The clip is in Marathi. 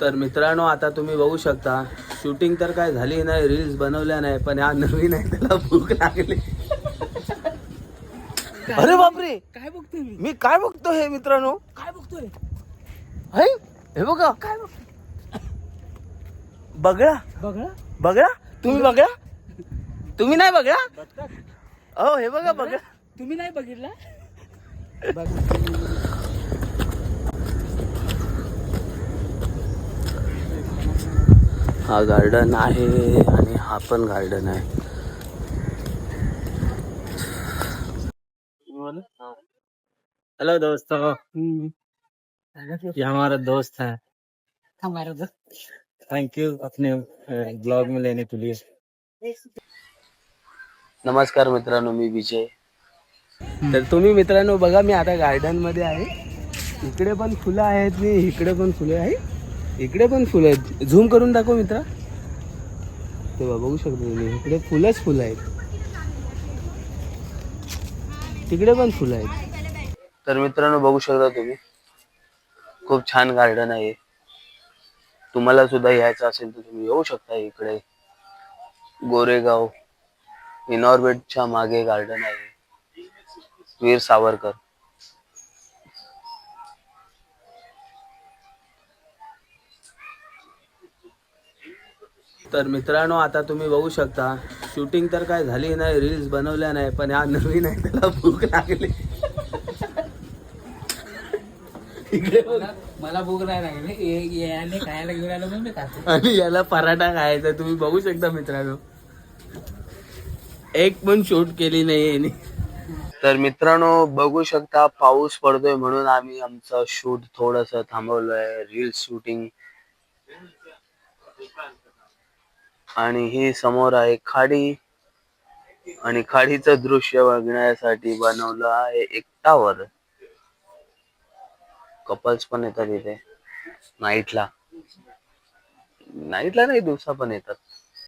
तर मित्रांनो आता तुम्ही बघू शकता शूटिंग तर काय झाली नाही रील्स बनवल्या नाही पण हा नवीन आहे त्याला भूक लागली. अरे बापरे! काय बघतोय मी? मी काय बघतो हे मित्रांनो? काय बघतोय है? हे बघा. काय बघा बघा बघा तुम्ही बघा तुम्ही नाही बघा हो हे बघा बघा. तुम्ही नाही बघितला? हा गार्डन आहे आणि हा पण गार्डन आहे. हेलो दोस्तों. ये हमारा दोस्त है. हमारा थैंक यू अपने ब्लॉग में लेने के लिए. नमस्कार मित्रांनो मी विजय. तर तुम्ही मित्रांनो बघा मी आता गार्डनमध्ये आहे. इकडे पण फुलं आहेत मी इकडे पण फुलं आहे इकडे पण फुलं आहेत. झूम करून दाखव मित्रा. तेव्हा बघू शकतो तुम्ही इकडे फुलंच फुलं आहेत. तिकडे पण फुलं आहेत. तर मित्रांनो बघू शकता तुम्ही खूप छान गार्डन आहे. तुम्हाला सुद्धा यायचं असेल तर तुम्ही येऊ शकता इकडे. गोरेगाव इनॉर्बेटच्या मागे गार्डन आहे. वीर सावरकर. तर मित्रांनो आता तुम्ही बघू शकता शूटिंग तर काय झाली नाही रील्स बनवल्या नाही पण हा नवीन आहे त्याला भूक लागली. इकडे बघ. मला भूक नाही लागली. ये- याने खायला घेऊन आलो म्हणून मी खातो. आणि याला पराठा खायचा तुम्ही बघू शकता मित्रांनो. एक पण शूट केली नाही यांनी. तर मित्रांनो बघू शकता पाऊस पडतोय म्हणून आम्ही आमचं शूट थोडस थांबवलंय रील शूटिंग आणि ही समोर आहे खाडी. आणि खाडीचं दृश्य बघण्यासाठी बनवलं आहे एक टावर कपल्स पण येतात इथे. नाईटला नाईटला नाही दिवसा पण येतात.